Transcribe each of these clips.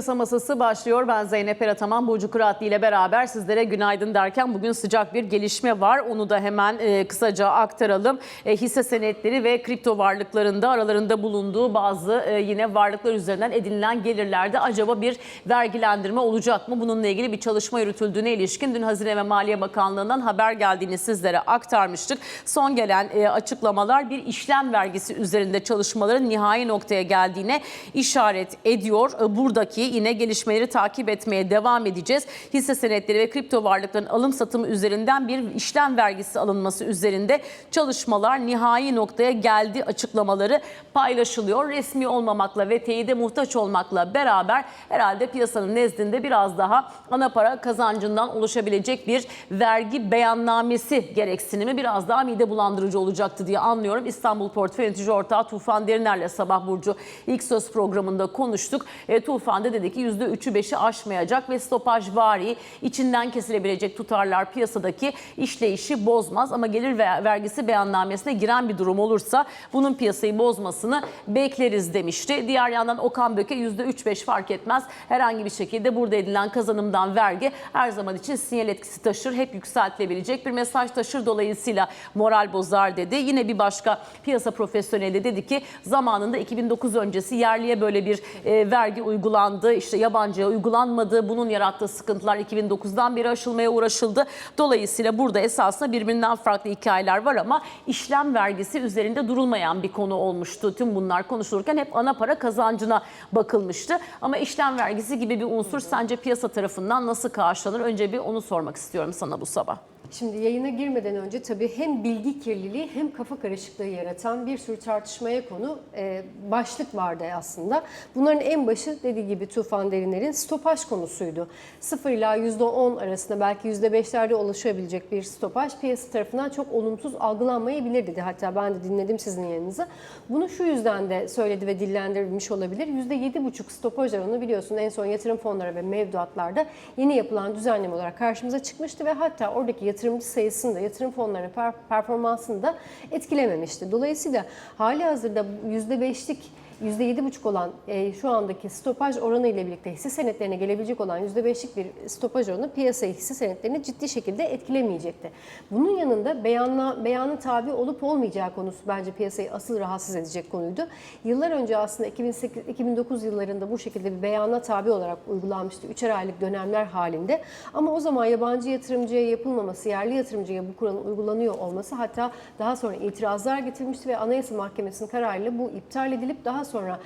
Piyasa Masası başlıyor. Ben Zeynep Erataman, Burcu Kıratlı ile beraber sizlere günaydın derken bugün sıcak bir gelişme var. Onu da hemen e, kısaca aktaralım. E, hisse senetleri ve kripto varlıklarında aralarında bulunduğu bazı e, yine varlıklar üzerinden edinilen gelirlerde acaba bir vergilendirme olacak mı? Bununla ilgili bir çalışma yürütüldüğüne ilişkin dün Hazine ve Maliye Bakanlığı'ndan haber geldiğini sizlere aktarmıştık. Son gelen e, açıklamalar bir işlem vergisi üzerinde çalışmaların nihai noktaya geldiğine işaret ediyor. E, Buradaki yine gelişmeleri takip etmeye devam edeceğiz. Hisse senetleri ve kripto varlıkların alım satımı üzerinden bir işlem vergisi alınması üzerinde çalışmalar nihai noktaya geldi açıklamaları paylaşılıyor. Resmi olmamakla ve teyide muhtaç olmakla beraber herhalde piyasanın nezdinde biraz daha ana para kazancından oluşabilecek bir vergi beyannamesi gereksinimi biraz daha mide bulandırıcı olacaktı diye anlıyorum. İstanbul Portföy Yönetici Ortağı Tufan Deriner'le Sabah Burcu ilk söz programında konuştuk. E, Tufan dedi ki %3'ü 5'i aşmayacak ve stopaj vari içinden kesilebilecek tutarlar piyasadaki işleyişi bozmaz. Ama gelir ve vergisi beyannamesine giren bir durum olursa bunun piyasayı bozmasını bekleriz demişti. Diğer yandan Okan Böke %3-5 fark etmez. Herhangi bir şekilde burada edilen kazanımdan vergi her zaman için sinyal etkisi taşır. Hep yükseltilebilecek bir mesaj taşır. Dolayısıyla moral bozar dedi. Yine bir başka piyasa profesyoneli dedi ki zamanında 2009 öncesi yerliye böyle bir e, vergi uygulandı. İşte yabancıya uygulanmadı. Bunun yarattığı sıkıntılar 2009'dan beri aşılmaya uğraşıldı. Dolayısıyla burada esasında birbirinden farklı hikayeler var ama işlem vergisi üzerinde durulmayan bir konu olmuştu. Tüm bunlar konuşulurken hep ana para kazancına bakılmıştı. Ama işlem vergisi gibi bir unsur sence piyasa tarafından nasıl karşılanır? Önce bir onu sormak istiyorum sana bu sabah. Şimdi yayına girmeden önce tabii hem bilgi kirliliği hem kafa karışıklığı yaratan bir sürü tartışmaya konu e, başlık vardı aslında. Bunların en başı dediği gibi Tufan Deriner'in stopaj konusuydu. 0 ila %10 arasında belki %5'lerde ulaşabilecek bir stopaj piyasa tarafından çok olumsuz algılanmayabilir dedi. Hatta ben de dinledim sizin yayınınızı. Bunu şu yüzden de söyledi ve dillendirilmiş olabilir. %7,5 stopaj oranı biliyorsun en son yatırım fonları ve mevduatlarda yeni yapılan düzenleme olarak karşımıza çıkmıştı ve hatta oradaki yatırımcı sayısını da yatırım fonlarının per- performansını da etkilememişti. Dolayısıyla hali hazırda %5'lik %7,5 olan e, şu andaki stopaj oranı ile birlikte hisse senetlerine gelebilecek olan %5'lik bir stopaj oranı piyasayı hisse senetlerini ciddi şekilde etkilemeyecekti. Bunun yanında beyanla, beyanın tabi olup olmayacağı konusu bence piyasayı asıl rahatsız edecek konuydu. Yıllar önce aslında 2008, 2009 yıllarında bu şekilde bir beyana tabi olarak uygulanmıştı. Üçer aylık dönemler halinde. Ama o zaman yabancı yatırımcıya yapılmaması, yerli yatırımcıya bu kuralın uygulanıyor olması hatta daha sonra itirazlar getirilmişti ve Anayasa Mahkemesi'nin kararıyla bu iptal edilip daha sonra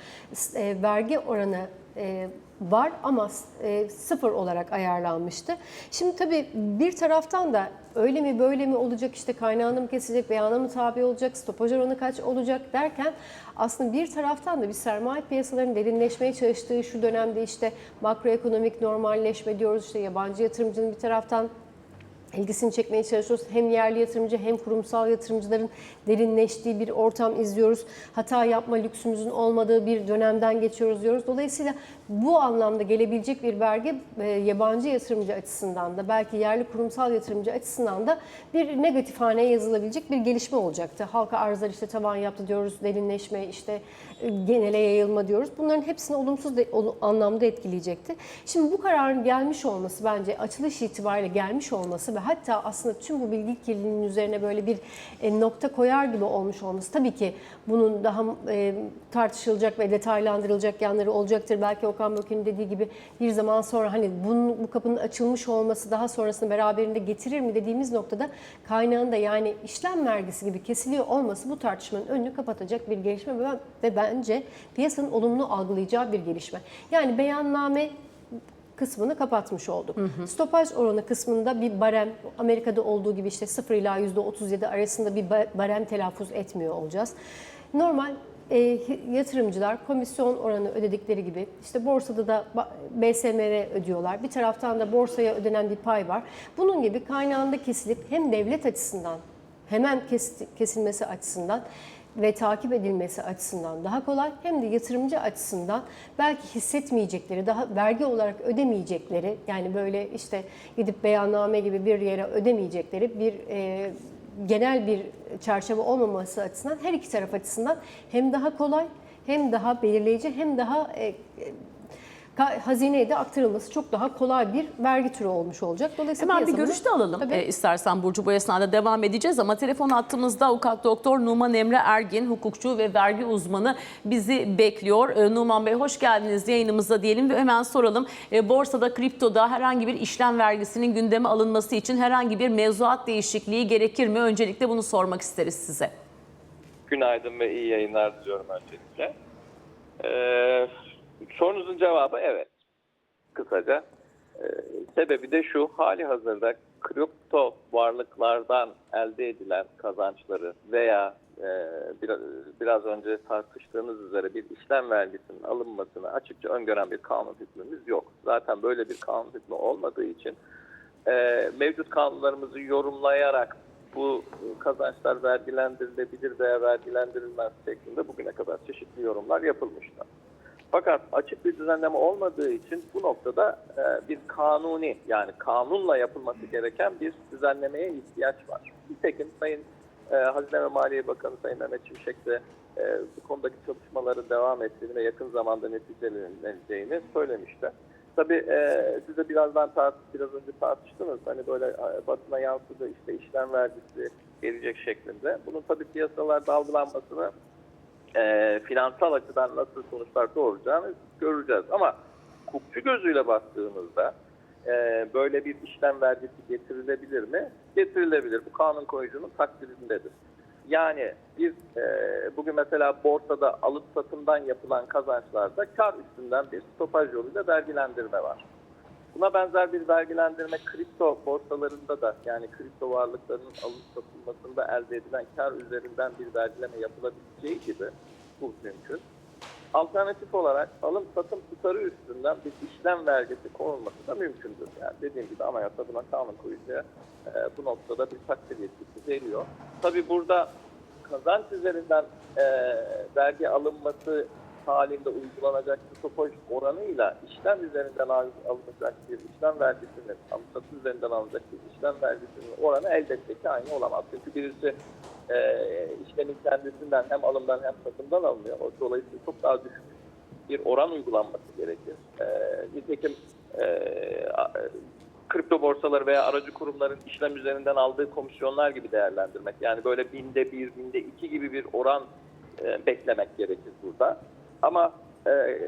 e, vergi oranı e, var ama e, sıfır olarak ayarlanmıştı. Şimdi tabii bir taraftan da öyle mi böyle mi olacak işte kaynağını mı kesecek, beyana mı tabi olacak, stopaj oranı kaç olacak derken aslında bir taraftan da bir sermaye piyasalarının derinleşmeye çalıştığı şu dönemde işte makroekonomik normalleşme diyoruz işte yabancı yatırımcının bir taraftan ilgisini çekmeye çalışıyoruz. Hem yerli yatırımcı hem kurumsal yatırımcıların derinleştiği bir ortam izliyoruz. Hata yapma lüksümüzün olmadığı bir dönemden geçiyoruz diyoruz. Dolayısıyla bu anlamda gelebilecek bir vergi e, yabancı yatırımcı açısından da belki yerli kurumsal yatırımcı açısından da bir negatif haneye yazılabilecek bir gelişme olacaktı. Halka arzlar işte tavan yaptı diyoruz, derinleşme işte e, genele yayılma diyoruz. Bunların hepsini olumsuz de, ol- anlamda etkileyecekti. Şimdi bu kararın gelmiş olması bence açılış itibariyle gelmiş olması ve hatta aslında tüm bu bilgi kirliliğinin üzerine böyle bir e, nokta koyar gibi olmuş olması tabii ki bunun daha e, tartışılacak ve detaylandırılacak yanları olacaktır. Belki Okan Böke'nin dediği gibi bir zaman sonra hani bunun, bu kapının açılmış olması daha sonrasında beraberinde getirir mi dediğimiz noktada kaynağında yani işlem vergisi gibi kesiliyor olması bu tartışmanın önünü kapatacak bir gelişme ve bence piyasanın olumlu algılayacağı bir gelişme. Yani beyanname kısmını kapatmış olduk. Stopaj oranı kısmında bir barem, Amerika'da olduğu gibi işte 0 ila %37 arasında bir ba- barem telaffuz etmiyor olacağız. Normal e, yatırımcılar komisyon oranı ödedikleri gibi işte borsada da BSMR ödüyorlar. Bir taraftan da borsaya ödenen bir pay var. Bunun gibi kaynağında kesilip hem devlet açısından hemen kes- kesilmesi açısından ve takip edilmesi açısından daha kolay hem de yatırımcı açısından belki hissetmeyecekleri, daha vergi olarak ödemeyecekleri yani böyle işte gidip beyanname gibi bir yere ödemeyecekleri bir e, genel bir çerçeve olmaması açısından her iki taraf açısından hem daha kolay hem daha belirleyici hem daha e, hazineye de aktarılması çok daha kolay bir vergi türü olmuş olacak. Dolayısıyla Hemen bir görüş de alalım Tabii. e, istersen Burcu bu esnada devam edeceğiz ama telefon attığımızda avukat doktor Numan Emre Ergin hukukçu ve vergi uzmanı bizi bekliyor. E, Numan Bey hoş geldiniz yayınımıza diyelim ve hemen soralım. E, borsada kriptoda herhangi bir işlem vergisinin gündeme alınması için herhangi bir mevzuat değişikliği gerekir mi? Öncelikle bunu sormak isteriz size. Günaydın ve iyi yayınlar diliyorum öncelikle. Ee, sorunuzun cevabı evet. Kısaca. Ee, sebebi de şu, hali hazırda kripto varlıklardan elde edilen kazançları veya e, biraz, biraz önce tartıştığımız üzere bir işlem vergisinin alınmasını açıkça öngören bir kanun hükmümüz yok. Zaten böyle bir kanun hükmü olmadığı için e, mevcut kanunlarımızı yorumlayarak bu kazançlar vergilendirilebilir veya vergilendirilmez şeklinde bugüne kadar çeşitli yorumlar yapılmıştı. Fakat açık bir düzenleme olmadığı için bu noktada e, bir kanuni yani kanunla yapılması gereken bir düzenlemeye ihtiyaç var. Nitekim Sayın e, Hazine ve Maliye Bakanı Sayın Mehmet Şimşek de e, bu konudaki çalışmaların devam ettiğini ve yakın zamanda neticeleneceğini söylemişti. Tabii e, siz de birazdan biraz önce tartıştınız. Hani böyle e, basına yansıdı işte işlem vergisi gelecek şeklinde. Bunun tabii piyasalarda algılanmasını e, finansal açıdan nasıl sonuçlar doğuracağını göreceğiz. Ama hukukçu gözüyle baktığımızda e, böyle bir işlem vergisi getirilebilir mi? Getirilebilir. Bu kanun koyucunun takdirindedir. Yani bir e, bugün mesela borsada alıp satımdan yapılan kazançlarda kar üstünden bir stopaj yoluyla vergilendirme var. Buna benzer bir vergilendirme kripto borsalarında da yani kripto varlıkların alınıp satılmasında elde edilen kar üzerinden bir vergileme yapılabileceği gibi bu mümkün. Alternatif olarak alım satım tutarı üstünden bir işlem vergisi konulması da mümkündür. Yani dediğim gibi anayasa buna kanun koyucuya e, bu noktada bir takdir yetkisi veriyor. Tabii burada kazanç üzerinden e, vergi alınması halinde uygulanacak stopaj oranıyla işlem üzerinden al- alınacak bir işlem vergisinin, satım üzerinden alınacak bir işlem vergisinin oranı elbette ki aynı olamaz. Çünkü birisi e, işlemin kendisinden hem alımdan hem satımdan alınıyor. O dolayısıyla çok daha düşük bir oran uygulanması gerekir. E, nitekim e, a- kripto borsaları veya aracı kurumların işlem üzerinden aldığı komisyonlar gibi değerlendirmek. Yani böyle binde bir, binde iki gibi bir oran e, beklemek gerekir burada. Ama e,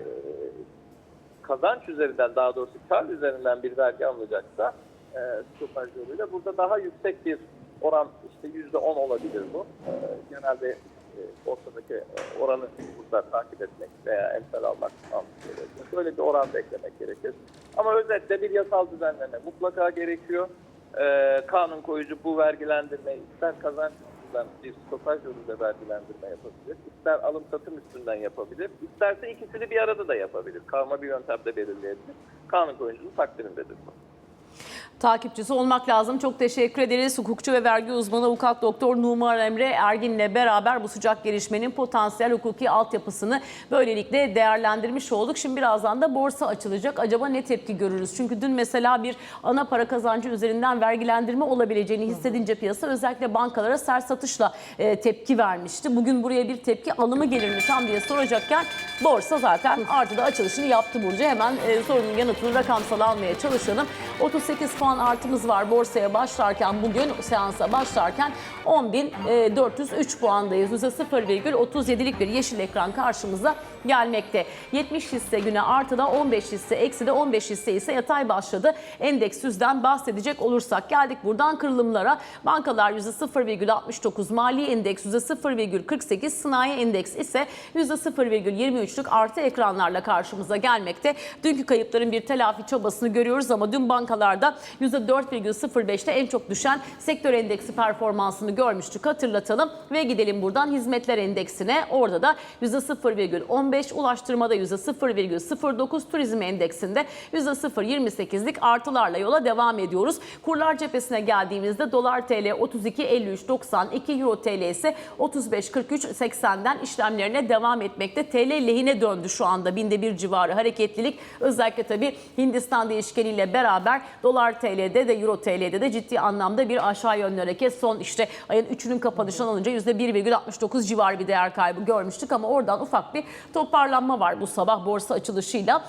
kazanç üzerinden daha doğrusu kar üzerinden bir vergi alınacaksa e, stopaj yoluyla burada daha yüksek bir oran işte yüzde on olabilir bu. E, genelde e, ortadaki oranı burada takip etmek veya emsal almak gerekiyor. Böyle bir oran beklemek gerekir. Ama özetle bir yasal düzenleme mutlaka gerekiyor. E, kanun koyucu bu vergilendirmeyi ister kazanç üstünden bir stopaj yoluyla vergilendirme yapabilir. İster alım satım üstünden yapabilir. İsterse ikisini bir arada da yapabilir. Karma bir yöntemde belirleyebilir. Kanun koyucunun takdirindedir bu. Takipçisi olmak lazım. Çok teşekkür ederiz. Hukukçu ve vergi uzmanı avukat doktor Numan Emre Ergin'le beraber bu sıcak gelişmenin potansiyel hukuki altyapısını böylelikle değerlendirmiş olduk. Şimdi birazdan da borsa açılacak. Acaba ne tepki görürüz? Çünkü dün mesela bir ana para kazancı üzerinden vergilendirme olabileceğini hissedince piyasa özellikle bankalara sert satışla e, tepki vermişti. Bugün buraya bir tepki alımı gelir mi tam diye soracakken borsa zaten artıda açılışını yaptı Burcu. Hemen e, sorunun yanıtını rakamsal almaya çalışalım. 38 puan artımız var borsaya başlarken bugün seansa başlarken 10.403 puandayız. %0,37'lik bir yeşil ekran karşımıza gelmekte. 70 hisse güne artıda 15 hisse eksi de 15 hisse ise yatay başladı. Endeks yüzden bahsedecek olursak geldik buradan kırılımlara. Bankalar %0,69, mali endeks %0,48, sanayi endeks ise %0,23'lük artı ekranlarla karşımıza gelmekte. Dünkü kayıpların bir telafi çabasını görüyoruz ama dün bankalarda %4,05'te en çok düşen sektör endeksi performansını görmüştük hatırlatalım ve gidelim buradan hizmetler endeksine. Orada da %0,15, ulaştırmada %0,09, turizm endeksinde %0,28'lik artılarla yola devam ediyoruz. Kurlar cephesine geldiğimizde dolar TL 32.53.92, euro TL ise 35.43.80'den işlemlerine devam etmekte. TL lehine döndü şu anda binde bir civarı hareketlilik. Özellikle tabii Hindistan değişkeniyle beraber dolar TL'de de euro TL'de de ciddi anlamda bir aşağı yönlü hareket. Son işte ayın 3'ünün kapanışından alınca %1,69 civarı bir değer kaybı görmüştük ama oradan ufak bir toparlanma var bu sabah borsa açılışıyla.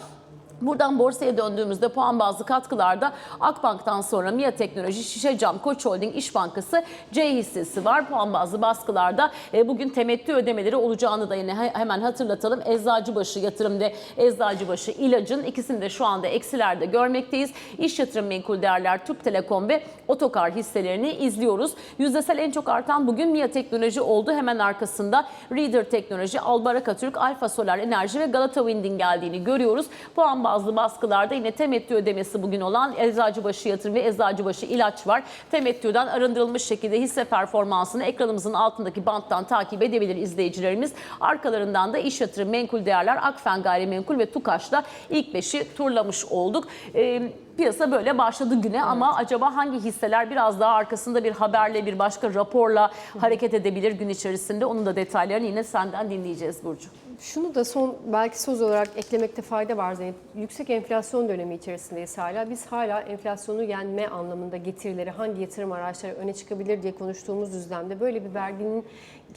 Buradan borsaya döndüğümüzde puan bazlı katkılarda Akbank'tan sonra MİA Teknoloji, Şişecam, Koç Holding, İş Bankası, C hissesi var. Puan bazlı baskılarda e, bugün temettü ödemeleri olacağını da yine he- hemen hatırlatalım. Eczacıbaşı yatırım ve Eczacıbaşı ilacın ikisini de şu anda eksilerde görmekteyiz. İş yatırım menkul değerler Türk Telekom ve Otokar hisselerini izliyoruz. Yüzdesel en çok artan bugün MİA Teknoloji oldu. Hemen arkasında Reader Teknoloji, Albaraka Türk, Alfa Solar Enerji ve Galata Wind'in geldiğini görüyoruz. Puan bazlı baskılarda yine temettü ödemesi bugün olan Eczacıbaşı Yatırım ve Eczacıbaşı İlaç var. Temettüden arındırılmış şekilde hisse performansını ekranımızın altındaki banttan takip edebilir izleyicilerimiz. Arkalarından da iş yatırım menkul değerler Akfen Gayrimenkul ve Tukaş'la ilk beşi turlamış olduk. Ee, Piyasa böyle başladı güne ama acaba hangi hisseler biraz daha arkasında bir haberle bir başka raporla hareket edebilir gün içerisinde? Onun da detaylarını yine senden dinleyeceğiz Burcu. Şunu da son belki söz olarak eklemekte fayda var Zeynep. Yüksek enflasyon dönemi içerisindeyiz hala. Biz hala enflasyonu yenme anlamında getirileri hangi yatırım araçları öne çıkabilir diye konuştuğumuz düzlemde böyle bir verginin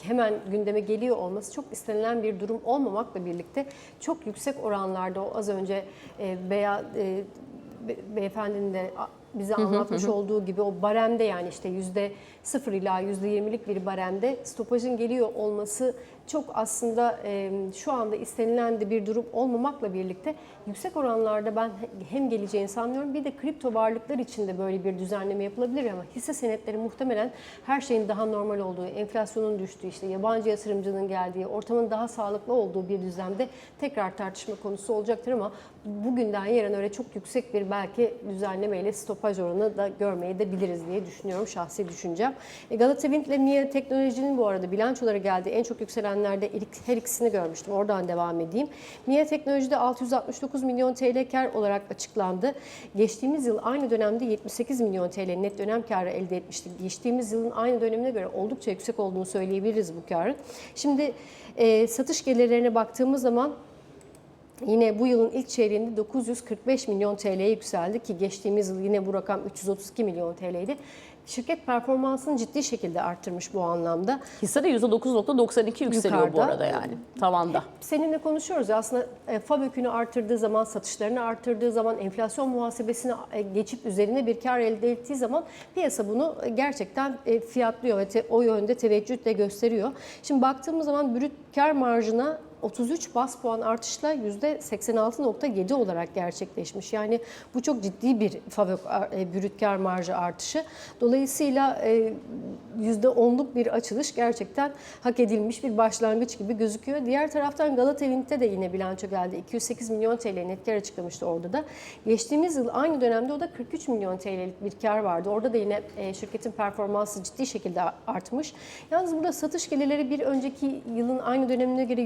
hemen gündeme geliyor olması çok istenilen bir durum olmamakla birlikte çok yüksek oranlarda o az önce e, veya e, be- beyefendinin de bize anlatmış olduğu gibi o baremde yani işte yüzde sıfır ila yüzde yirmilik bir baremde stopajın geliyor olması çok aslında e, şu anda istenilen de bir durum olmamakla birlikte yüksek oranlarda ben he- hem geleceğini sanmıyorum. Bir de kripto varlıklar için de böyle bir düzenleme yapılabilir ama hisse senetleri muhtemelen her şeyin daha normal olduğu, enflasyonun düştüğü, işte yabancı yatırımcının geldiği, ortamın daha sağlıklı olduğu bir düzlemde tekrar tartışma konusu olacaktır ama bugünden yarın öyle çok yüksek bir belki düzenlemeyle stopaj oranı da görmeyi de biliriz diye düşünüyorum şahsi düşüncem. E, Galata Wind ile MİA Teknoloji'nin bu arada bilançoları geldi. En çok yükselenlerde her ikisini görmüştüm. Oradan devam edeyim. MİA Teknoloji'de 669 milyon TL kar olarak açıklandı. Geçtiğimiz yıl aynı dönemde 78 milyon TL net dönem karı elde etmiştik. Geçtiğimiz yılın aynı dönemine göre oldukça yüksek olduğunu söyleyebiliriz bu karın. Şimdi e, satış gelirlerine baktığımız zaman Yine bu yılın ilk çeyreğinde 945 milyon TL'ye yükseldi ki geçtiğimiz yıl yine bu rakam 332 milyon TL'ydi. Şirket performansını ciddi şekilde arttırmış bu anlamda. Hisse de %9.92 yükseliyor bu Yukarıda. arada yani tavanda. Seninle konuşuyoruz ya aslında e, FAB yükünü arttırdığı zaman, satışlarını arttırdığı zaman, enflasyon muhasebesini e, geçip üzerine bir kar elde ettiği zaman piyasa bunu e, gerçekten fiyatlıyor ve o yönde teveccüh de gösteriyor. Şimdi baktığımız zaman brüt kar marjına 33 bas puan artışla %86.7 olarak gerçekleşmiş. Yani bu çok ciddi bir FAVÖK e, brüt kar marjı artışı. Dolayısıyla e, %10'luk bir açılış gerçekten hak edilmiş bir başlangıç gibi gözüküyor. Diğer taraftan Galata Wind'de de yine bilanço geldi. 208 milyon TL net kar açıklamıştı orada da. Geçtiğimiz yıl aynı dönemde o da 43 milyon TL'lik bir kar vardı. Orada da yine e, şirketin performansı ciddi şekilde artmış. Yalnız burada satış gelirleri bir önceki yılın aynı dönemine göre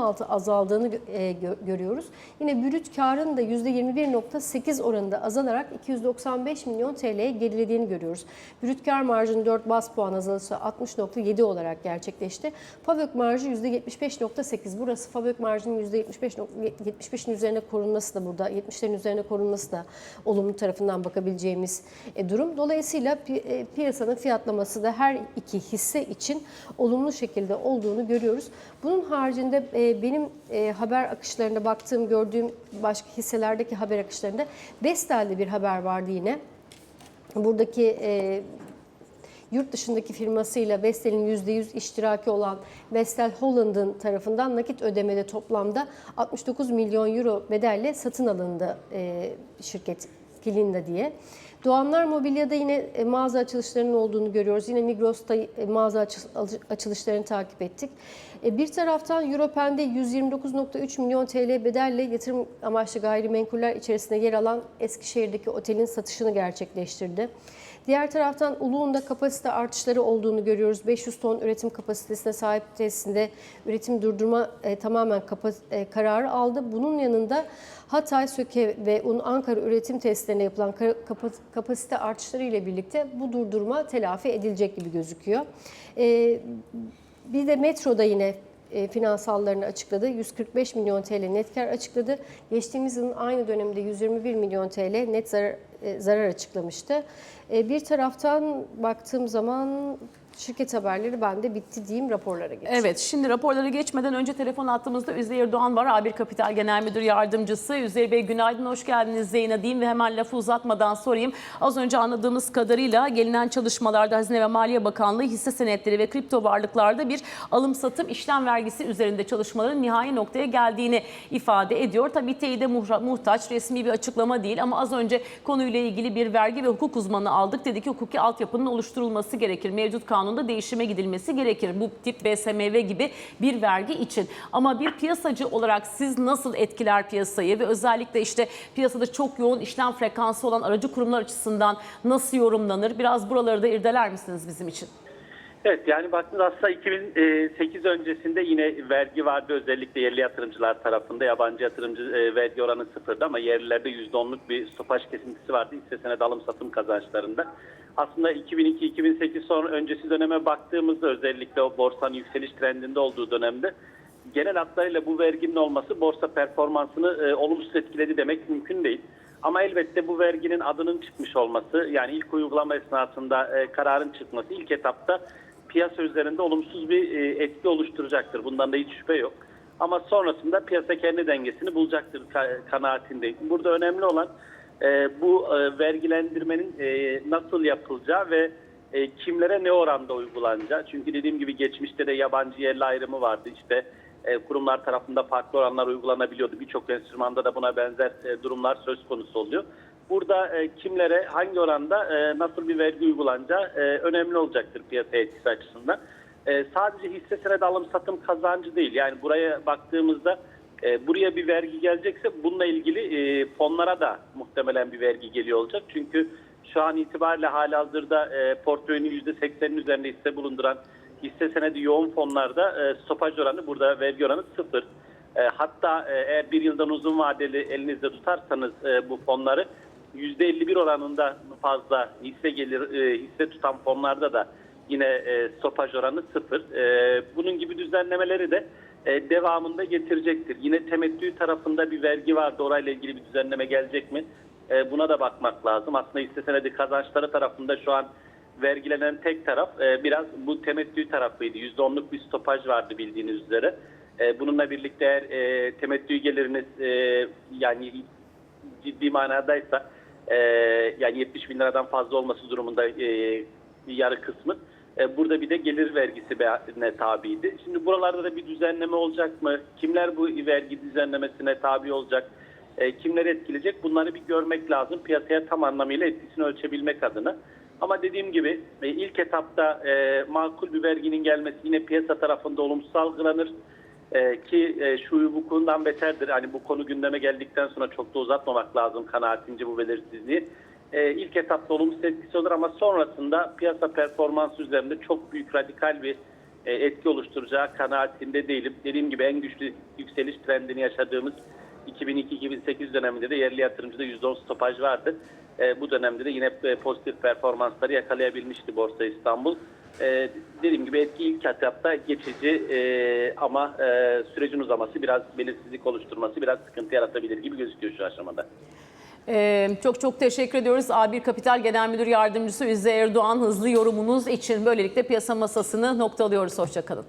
%16 azaldığını e, gö- görüyoruz. Yine brüt karın da %21.8 oranında azalarak 295 milyon TL'ye gerilediğini görüyoruz. Brüt kar marjının 4 bas puan azalırsa 60.7 olarak gerçekleşti. FAVÖK marjı %75.8. Burası FAVÖK marjının %75 75'in üzerine korunması da burada 70'lerin üzerine korunması da olumlu tarafından bakabileceğimiz e, durum. Dolayısıyla e, piyasanın fiyatlaması da her iki hisse için olumlu şekilde olduğunu görüyoruz. Bunun haricinde e, benim e, haber akışlarında baktığım, gördüğüm başka hisselerdeki haber akışlarında Vestel'de bir haber vardı yine. Buradaki e, yurt dışındaki firmasıyla Vestel'in %100 iştiraki olan Vestel Holland'ın tarafından nakit ödemede toplamda 69 milyon euro bedelle satın alındı e, şirket Kilinda diye. Doğanlar Mobilya'da yine e, mağaza açılışlarının olduğunu görüyoruz. Yine Migros'ta e, mağaza açı- açılışlarını takip ettik. E, Bir taraftan Europen'de 129.3 milyon TL bedelle yatırım amaçlı gayrimenkuller içerisinde yer alan Eskişehir'deki otelin satışını gerçekleştirdi. Diğer taraftan Uluğun'da kapasite artışları olduğunu görüyoruz. 500 ton üretim kapasitesine sahip tesisinde üretim durdurma e, tamamen kapa- e, kararı aldı. Bunun yanında Hatay, Söke ve Un Ankara üretim tesislerine yapılan ka- kapa- kapasite artışları ile birlikte bu durdurma telafi edilecek gibi gözüküyor. E, bir de metroda yine e, finansallarını açıkladı. 145 milyon TL net kar açıkladı. Geçtiğimiz yılın aynı döneminde 121 milyon TL net zarar, e, zarar açıklamıştı. E, bir taraftan baktığım zaman Şirket haberleri bende bitti diyeyim raporlara geçeyim. Evet şimdi raporlara geçmeden önce telefon attığımızda Üzeyir Doğan var. A1 Kapital Genel Müdür Yardımcısı. Üzeyir Bey günaydın hoş geldiniz Zeyna diyeyim ve hemen lafı uzatmadan sorayım. Az önce anladığımız kadarıyla gelinen çalışmalarda Hazine ve Maliye Bakanlığı hisse senetleri ve kripto varlıklarda bir alım satım işlem vergisi üzerinde çalışmaların nihai noktaya geldiğini ifade ediyor. Tabii teyide muhtaç resmi bir açıklama değil ama az önce konuyla ilgili bir vergi ve hukuk uzmanı aldık. Dedi ki hukuki altyapının oluşturulması gerekir. Mevcut kanunda değişime gidilmesi gerekir. Bu tip BSMV gibi bir vergi için. Ama bir piyasacı olarak siz nasıl etkiler piyasayı ve özellikle işte piyasada çok yoğun işlem frekansı olan aracı kurumlar açısından nasıl yorumlanır? Biraz buraları da irdeler misiniz bizim için? Evet yani baktığınız aslında 2008 öncesinde yine vergi vardı özellikle yerli yatırımcılar tarafında yabancı yatırımcı e, vergi oranı sıfırdı ama yerlilerde %10'luk bir stopaj kesintisi vardı hisse senedi alım satım kazançlarında. Aslında 2002-2008 sonra öncesi döneme baktığımızda özellikle o borsanın yükseliş trendinde olduğu dönemde genel hatlarıyla bu verginin olması borsa performansını e, olumsuz etkiledi demek mümkün değil. Ama elbette bu verginin adının çıkmış olması yani ilk uygulama esnasında e, kararın çıkması ilk etapta piyasa üzerinde olumsuz bir e, etki oluşturacaktır. Bundan da hiç şüphe yok. Ama sonrasında piyasa kendi dengesini bulacaktır ka- kanaatindeyim. Burada önemli olan e, bu e, vergilendirmenin nasıl yapılacağı ve kimlere ne oranda uygulanacağı. Çünkü dediğim gibi geçmişte de yabancı yerli ayrımı vardı. İşte kurumlar tarafında farklı oranlar uygulanabiliyordu. Birçok enstrümanda da buna benzer durumlar söz konusu oluyor. Burada e, kimlere hangi oranda e, nasıl bir vergi uygulanacağı e, önemli olacaktır piyasa etkisi açısından. E, sadece hisse senedi alım satım kazancı değil. Yani buraya baktığımızda e, buraya bir vergi gelecekse bununla ilgili e, fonlara da muhtemelen bir vergi geliyor olacak. Çünkü şu an itibariyle halihazırda e, portföyünün %80'in üzerinde hisse bulunduran hisse senedi yoğun fonlarda e, stopaj oranı burada vergi oranı sıfır. E, hatta e, eğer bir yıldan uzun vadeli elinizde tutarsanız e, bu fonları %51 oranında fazla hisse gelir e, hisse tutan fonlarda da yine e, stopaj oranı sıfır. E, bunun gibi düzenlemeleri de e, devamında getirecektir. Yine temettü tarafında bir vergi vardı. Orayla ilgili bir düzenleme gelecek mi? E, buna da bakmak lazım. Aslında hisse senedi kazançları tarafında şu an vergilenen tek taraf e, biraz bu temettü tarafıydı. %10'luk bir stopaj vardı bildiğiniz üzere. E, bununla birlikte eğer e, temettü geliriniz e, yani ciddi manadaysa e, yani 70 bin liradan fazla olması durumunda e, yarı kısmı e, burada bir de gelir vergisi ne tabiydi. Şimdi buralarda da bir düzenleme olacak mı? Kimler bu vergi düzenlemesine tabi olacak? E, kimleri etkileyecek? Bunları bir görmek lazım. Piyasaya tam anlamıyla etkisini ölçebilmek adına. Ama dediğim gibi e, ilk etapta e, makul bir verginin gelmesi yine piyasa tarafında olumsuz algılanır. E, ki e, şu hukukundan beterdir. Hani bu konu gündeme geldikten sonra çok da uzatmamak lazım kanaatince bu belirsizliği. E, ilk etapta olumsuz etkisi olur ama sonrasında piyasa performansı üzerinde çok büyük radikal bir e, etki oluşturacağı kanaatinde değilim. Dediğim gibi en güçlü yükseliş trendini yaşadığımız 2002-2008 döneminde de yerli yatırımcıda %10 stopaj vardı. E, bu dönemde de yine e, pozitif performansları yakalayabilmişti Borsa İstanbul. E, dediğim gibi etki ilk etapta geçici e, ama e, sürecin uzaması biraz belirsizlik oluşturması biraz sıkıntı yaratabilir gibi gözüküyor şu aşamada. Ee, çok çok teşekkür ediyoruz. A1 Kapital Genel Müdür Yardımcısı Üzeyir Erdoğan hızlı yorumunuz için böylelikle piyasa masasını noktalıyoruz. Hoşçakalın.